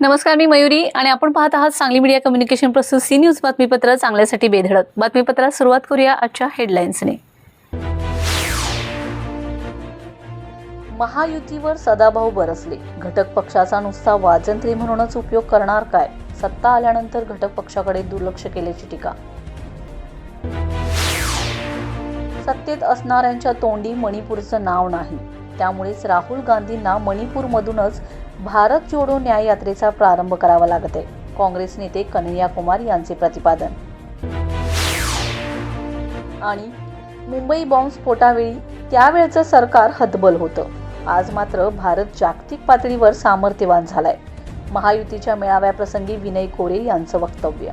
नमस्कार मी मयुरी आणि आपण पाहत आहात सांगली मीडिया कम्युनिकेशन प्रस्तुत सी न्यूज बातमीपत्र चांगल्यासाठी बेधडक. बातमीपत्रात सुरुवात करूया आजच्या हेडलाईन्सने. महायुतीवर सदाभाऊ बरसले. घटक पक्षाचा नुसता वाजंत्री म्हणूनच उपयोग करणार काय? सत्ता आल्यानंतर घटक पक्षाकडे दुर्लक्ष केल्याची टीका. सत्तेत असणाऱ्यांच्या तोंडी मणिपूरचं नाव नाही. त्यामुळेच राहुल गांधींना मणिपूरमधूनच भारत जोडो न्याय यात्रेचा प्रारंभ करावा लागत आहे. काँग्रेस नेते कन्हैया कुमार यांचे प्रतिपादन. आणि मुंबई बॉम्बस्फोटावेळी त्यावेळचं सरकार हतबल होतं. आज मात्र भारत जागतिक पातळीवर सामर्थ्यवान झालाय. महायुतीच्या मेळाव्याप्रसंगी विनय कोरे यांचं वक्तव्य.